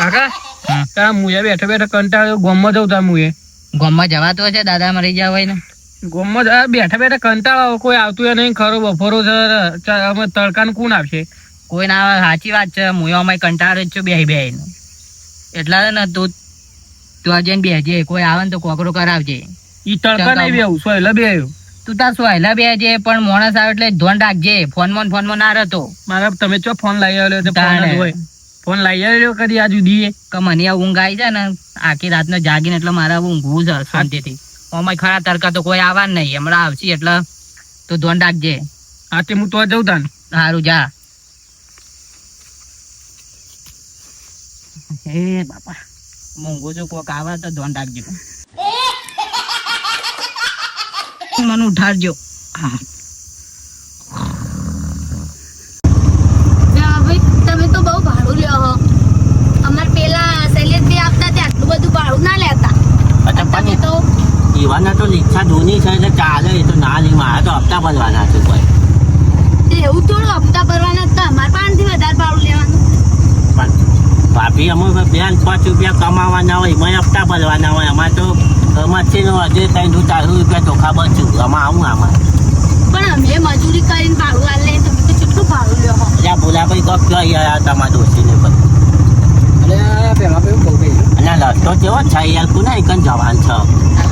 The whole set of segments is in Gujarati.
કાકા. તારા મુએ બેઠો બેઠો કંટાળ્યો ગોમમાં જવું તાર મુએ. ગામમાં જવાતું હશે દાદા મરી ગયા હોય ને. ગોમમાં જ- આ બેઠા બેઠા કંટાળો કોઈ આવતું નહીં ખરો બપોરો છે અમે તડકાનું કોણ આવશે? કોઈ ના સાચી વાત છે હું અમે કંટાળો જ છું બે બે એટલા ને તું તું આજે જઈને કોઈ આવે ને તો કોકરો કરાવજે. ઈ તડકા નહીં બેવું સોયલા બે આવ્યું તું તાર સોયલા જે પણ માણસ આવે એટલે ધોન રાખજે ફોનમાં ફોનમાં ના રહેતો. મારા તમે ચો ફોન લઈ આવ્યો ફોન હોય. ફોન લઈ આવ્યો કરી આજુ દીએ? કે મને આ ઊંઘ આવી જાય ને આખી રાતને જાગીને એટલે મારે ઊંઘવું છે શાંતિથી. ઓમાં ખરા તડકા તો કોઈ આવવા નહીં હમણાં આવશે એટલે તો ધોન રાખજે. હા તે હું તો જઉં તાન. સારું જા. હે બાપા. મૂંગું છું કોક આવે તો ધ્યાન રાખજો. મને ઉઠાડજો. હા ના ભાઈ તમે તો બહુ ભાડું લ્યો હો અમાર પેલા શૈલેષભાઈ આપતા તે આટલું બધું ભાડું ના લેતા અચ્છા તમે પણ તો ઈવાના તો ઈચ્છા જૂની છે એટલે ચાલે એ તો ના લઈ મારે તો હપ્તા ભરવાના છે કોઈ એવું થોડું હપ્તા ભરવાના હતા. અમારે પાંચથી વધારે ભાડું લેવાનું પણ ભાભી અમે બેન પાંચ રૂપિયા કમાવાના હોય એમાં હપ્તા ભરવાના હોય. અમારે તો મચ્છીનો હજુ ત્રણથી ચારસો રૂપિયા ચોખા બચું આમાં આવું આમાં. પણ અમે મજૂરી કરીને ભાડું આલે તમે તો કેટલું ભાડું લ્યો કોક કહો યાર તમારા દોસ્તીને પણ અને પેલા પેલું કહું કઈ અને રસ્તો કેવો છે? યાર કોને એકન જવાન છે?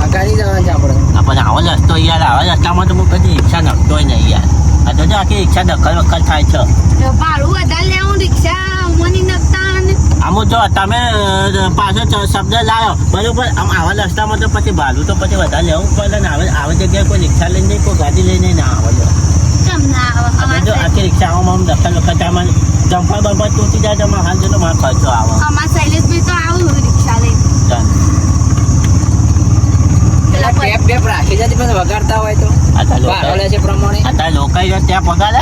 આગાડી જવાનું છે આપણે. પણ આવો રસ્તો યાર આવા રસ્તામાં તો હું કદી રિક્ષા નખતો નહીં યાર. આ તો જો આખી રિક્ષા દખલ વખલ થાય છે. ભાડું વધારે લેવું રિક્ષા નખતા અને આમ જો તમે પાછો શબ્દ લાવ્યો. બરોબર આમ આવા રસ્તામાં તો પછી ભાડું તો પછી વધારે લેવું પડે ને આવે આવી જગ્યાએ કોઈ રિક્ષા લઈને નહીં, કોઈ ગાડી લઈને ના આવે જો. કેમ ના આવે? અને જો અમાર આખી રિક્ષાઓમાં આમ દખલ વખત આમાં જમ્પર બમ્પર તૂટી જાય તો આમાં હાલ જેનો મારો ખર્ચો આવે. અમાર શૈલેષભાઈ તો આવું રિક્ષા લઈને ચાલ. રાખી જતી પણ વગાડતા હોય તો? આ તાર લોકો- ભાડો લે છે પ્રમાણે? આ તાર લોકો ત્યાં પગાર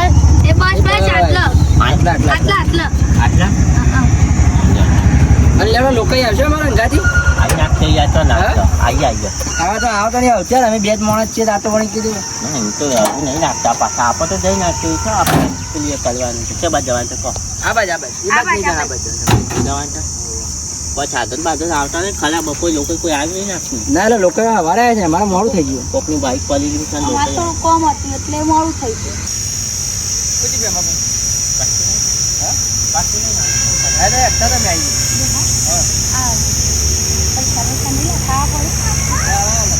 એ પાંચ બસ આટલો. આટલા આટલા આટલા આટલા. આટલા? હા, હા. અને લેવા લોકો આવશે અમારા અંગાથી? આઈ નાખશે યાર તો નાખતો. આઈ આઈ આવા તો આવો તો નહીં આવશે અમે બે જ માણસ છીએ રાતો વળી કીધું. ના, તો નહીં નાખતા પાછા આપણે તો જઈ નાખ્યું છે આપણે પેલી કરવાનું છે. જવાનું કહો. આ બાજ આ બાજ. આ બાજ જવાનું. કોઈ સાધન બાધન આવતા નહીં ખરા બપોર લોકો કોઈ આવી નહીં નાખ્યું ના એટલે લોકો હવારે આવ્યા છે મારે મોડું થઈ ગયું. કોકની બાઇક છે અમારે લોકો કોમ હતું એટલે મોડું થઈ ગયું. આ પૈસા પૈસા નહીં ખાવા પડે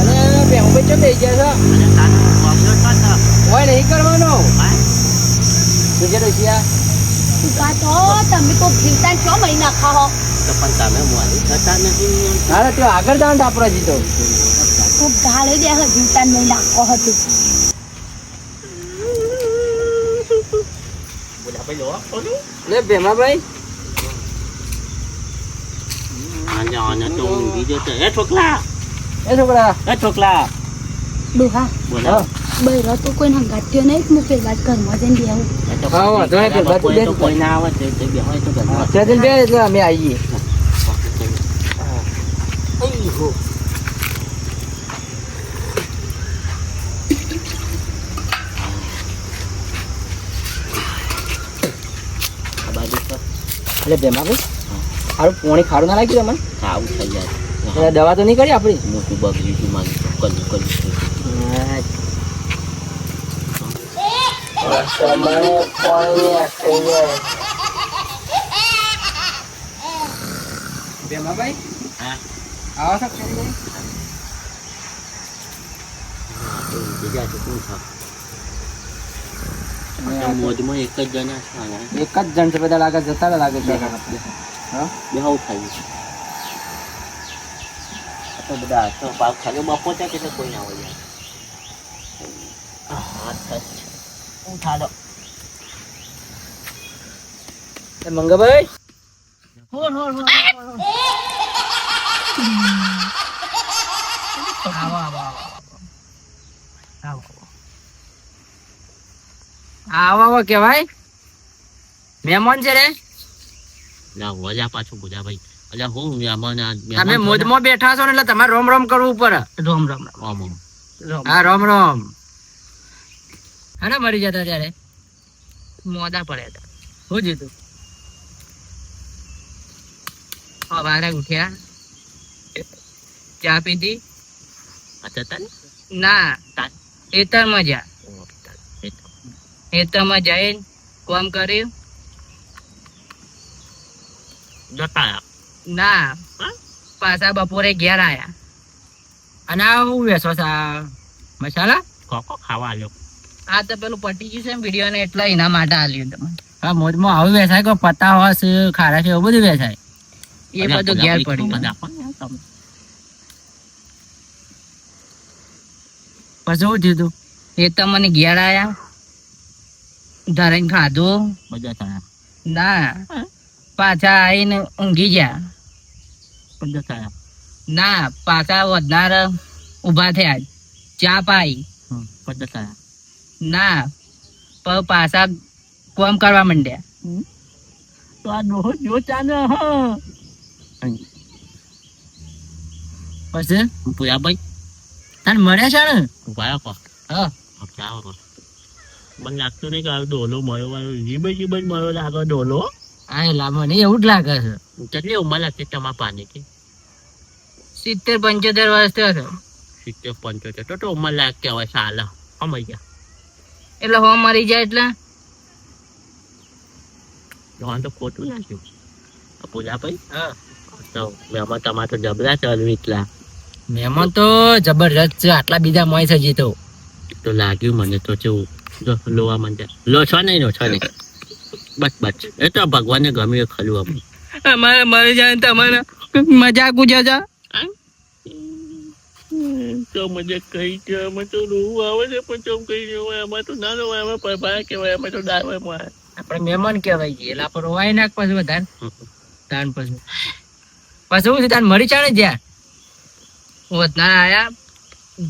અને બેહું ભાઈ ચમ થઈ ગયા છે. હોય નહીં કરવાનો? બીજે ડોસિયા ઊભા તો તમે તો જીવતા છ મહિના ખાઓ તો પણ તમે મોડી થતા નથી હા તો આગળ જવાનું આપણે જીતો. ખૂબ ગાળે દે હે જીવતા નહીં નાખો હતું બોલા ભાઈ લો ખોલું લે ભેમાભાઈ. આને આને તો ઊંઘી જતો એ છોકલા એ છોકરા એ છોકરા ડોહા બોલા. બૈરો તો કોઈ ગાટ્યો નહીં હું પેલા ઘરમાં જઈને બેહું? તો હા, વાંધો નહીં, ખરા પેલા બપોરે તો બે- કોઈ ના આવે તો તે બે હોય તો ઘરમાં. ત્યાં જઈને બે એટલે અમે આવીએ. અઈ હો. આ બાજુ એટલે ભેમાભાઈ સારું પોણી ખારું ના લાગ્યું તમને આવું થઈ જાય. દવા તો નહીં કરી આપણી? મોટું બગડી મારું. કલું કલું મોજમાં એક જ જણા એક જણ છે બધા લાગે જતા લાગે છે બે આવું ખાઈ છે બધા પાક ખાલી બપોર ત્યાં કેટલે કોઈ ના હોય. ઉઠા દો એ મંગાભાઈ? આવો આવો આવો આવો. આવો. આવો કેવાય મહેમાન છે રે. ના વજા પાછું બોલા ભાઈ અલ્યા હું મહેમાન તમે મોજમાં બેઠા છો ને એટલે તમારે રોમ રોમ કરવું પડે. રોમ રોમ. રોમ. હા રોમ રોમ હા ને મરી જતા ત્યારે મોડા પડ્યા હતા શું જીતું સવારે ઉઠ્યા ચા પીધી આ જતા ને? ના તા- ખેતરમાં જા ઓ, એ તો. ખેતરમાં જઈને કોમ કર્યું જતા રહ્યા. ના પાછા બપોરે ઘેર આયા અને આ હું વેચો છો આ મસાલા કોકો ખાવા આલ્યો આ તો પેલું પટી ગયું છે વીડિયો ને એટલા એના માટે આલ્યું તમે હા મોજમાં આવું વેચાય કે પત્તા હોસ ખારા છે એવું બધું વેચાય? એ બધું ઘેર પડ્યું. પછી શું થયું? એ તો મને ઘેર આયા. ધરાઈને ખાધું. મજા થયા. ના. પાછા આવીને ઊંઘી ગયા. મજા થયા. ના પાછા વધનાર ઊભા થયા. ચા પાઈ. થયા. ના પણ પાછા કોમ કરવા માંડ્યા. તો આ ડોહો જો ચાલે હા. પછી? પૂયા ભાઈ. તને મળ્યા છે ને? ઊભા કો. હા. મને લાગતું નહીં કે આ ડોલો મળ્યો મળ્યો જીબે જીબે જ મળ્યો લાગે ડોલો હા એલા મને એવું જ લાગે છે. કેટલી ઉંમર લાગશે તમારા પાણી થી સિત્તેર પંચોતેર વર્ષ થયો સિત્તેર પંચોતેર. તો તો ઉંમર લાગ કહેવાય સાલા. સમય ગયા. એટલે હો મરી જાય એટલે. જોવાનું તો ખોટું નાખ્યું પૂજા ભાઈ હા. તો મેમાં તમારે તો જબરા છે એટલા. મહેમાન તો જબરજસ્ત છે આટલા બીજા મોય છે જીતો તો. લાગ્યું મને તો જેવું જો લોવા મને લો છો નહીં લો છો નહીં. બસ બસ. એ તો ભગવાનને ગમ્યું ખાલું ખરું અમે અમારે મરી જાય ને તમારે મજાક ઉજાજા. તો મજા કઈ છે અમે તો રોવું આવે છે પણ ચમ કઈ જોવાય અમે તો ના રોવાય અમે પરભાર કહેવાય અમે તો ડાળવાયમાં આપણે મહેમાન કહેવાય છે એટલે આપણે રોવાય નાખ પછી વધારે તાન પછી. પાછું શું છે તાન મરી ચાણે જ્યાં? વધના આયા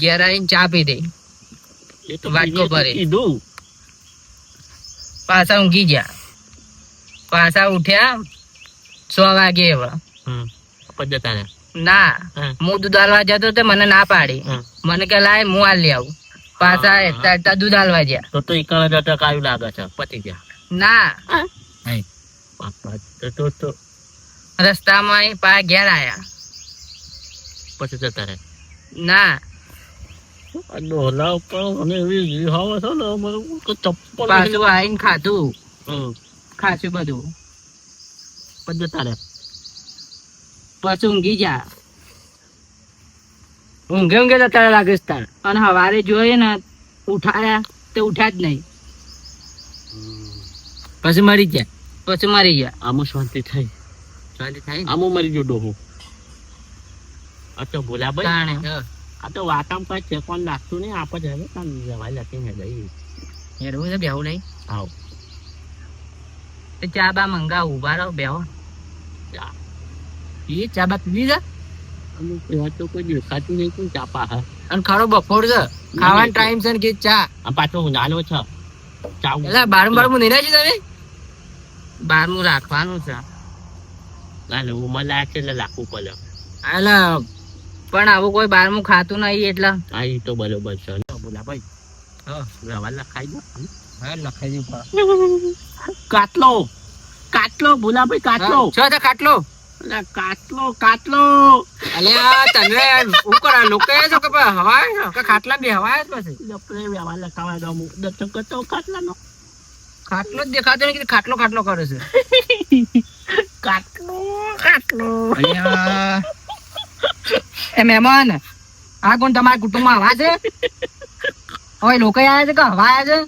ઘેર આવીને ચા પી દે એ તો વાટકો ભરે. કીધું. પાછા ઊંઘી ગયા. પાછા ઉઠ્યા સો વાગે એવા. હમ. રહ્યા. ના હું દૂધ હાલવા જતો તો મને ના પાડી. મને કે લાય હું હાલ લઈ આવું. પાછા. હેઠતા હેઠતા દૂધ હાલવા ગયા. તો તો હજાર ટકા કાયું લાગે છે પતી ગયા. ના. તો તો રસ્તામાં પા ઘેર આયા. પછી જતા રહ્યા. ના. ડોલા ઉપર મને એવી જીવ છે ને મને ચપ્પલ પાછું આવીને ખાધું. ખાસું બધું. પછી જતા રહ્યા. પછી ઊંઘી જા. ઊંઘે ઊંઘે જતા લાગે છે અને સવારે જોઈએ ને ઉઠાયા તે ઉઠ્યા જ નહીં. પછી મરી ગયા? પછી મરી ગયા. આમ શાંતિ થઈ શાંતિ થઈ આમ મરી ગયો ડોહો. આ તો ભોલા ભાઈ. આ તો વાતામ કઈ ચેકવાનું લાગતું નહીં. આપણે હવે કામ જવા લખી ને ગઈ. હેરવું છે બેહું નહીં. આવ. ચા બા મંગાવું. ઊભા રહો બેહો. એ ચા બા પીવી છે અમુક એવા તો કોઈ દેખાતું નહીં કોઈ ચાપા હા અને ખારો બપોર છે. ખાવાનો ટાઈમ છે ને કે ચા? આ પાછો હું નાનો છે. ચાવું એટલે બાર બાર નહીં તમે? બારમું રાખવાનું છે. ના ઉંમર લાયક છે એટલે લાખવું પડે. એટલે પણ આવું કોઈ બારમું ખાતું નહીં એટલે. હા એ તો બરોબર છે. બોલા ભાઈ. હા. લખાઈ દો. હા લખાઈ દો કાટલો. કાટલો ભોલા ભાઈ કાટલો. છો અલા, કાટલો કાટલો અલ્યા તમે શું કરો લોકો એ છો કે હવાય? કે ખાટલા બે હવાય જ પછી? આપણે વ્યવહાર લખાવા દો હું. દર્શન કરતો કાટલાનો ખાટલો જ દેખાતો નહીં કે ખાટલો ખાટલો કરે છે. કાટલો કાટલો અલ્યા. એ મહેમાન આ કોણ તમારા કુટુંબમાં હવા છે? હવે લોકો આવ્યા છે કે હવા આવ્યા છે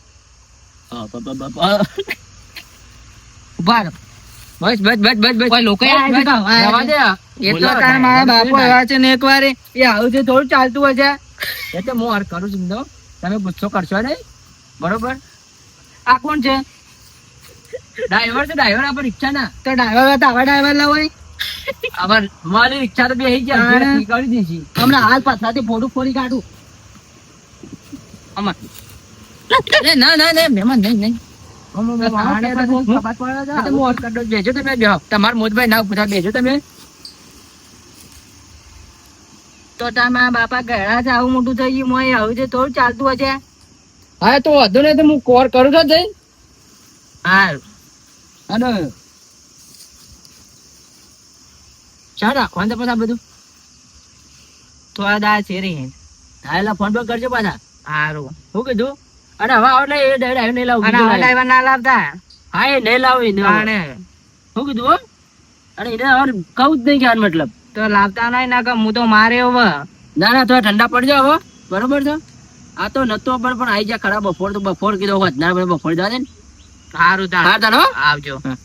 ઊભા રહો. બસ બસ બસ બસ બસ. કોઈ લોકો જવા દે. એ તો તારા મારા બાપુ આવ્યા છે ને એક વાર એ આવું છે થોડું ચાલતું હોય છે એ તો હું હર કરું છું તો તમે ગુસ્સો કરશો નહીં? બરોબર? આ કોણ છે? ડ્રાઈવર છે ડ્રાઈવર આપણે રિક્ષા ના તો ડ્રાઈવર તો આવા ડ્રાઈવર લાવો આવા મારી રિક્ષા તો બેસી ગયા નીકળી કરી દીધી હમણાં હાલ પાછળથી ફોટું ફોડી કાઢું. આમાં ના ના ના મહેમાન નહીં નહીં. બેજો તમે તમાર મોજભાઈ ના પૂછા બેજો તમે. તો તમે બાપા ગયડા છે આવું મોટું થઈ ગયું મોય આવું છે થોડું ચાલતું હશે. હા તો વાંધો નહીં તો હું કોર કરું છું જઈ. હારું. અને શા રાખવાનું છે આ બધું. થોડા દા છે રે. હા એટલે ફોન પર કરજો પાછા. હારું. શું કીધું? અને હવે આવડે એ ડાયરેક્ટ નહીં લાવું અને driver ના લાવતા? હા એ નહીં લાવું એને આને શું કીધું હો? અને એને હવે કહું જ નહીં કે મતલબ. તો લાવતા નહીં ના કે હું તો મારે હવે. ના ના થોડા ઠંડા પડજો હવે. બરોબર છે? આ તો નતો પણ પણ આઈ જા ખરા બપોર તો બપોર કીધો હોત. ના બપોર જવા દે ને. સારું હા. આવજો. હા.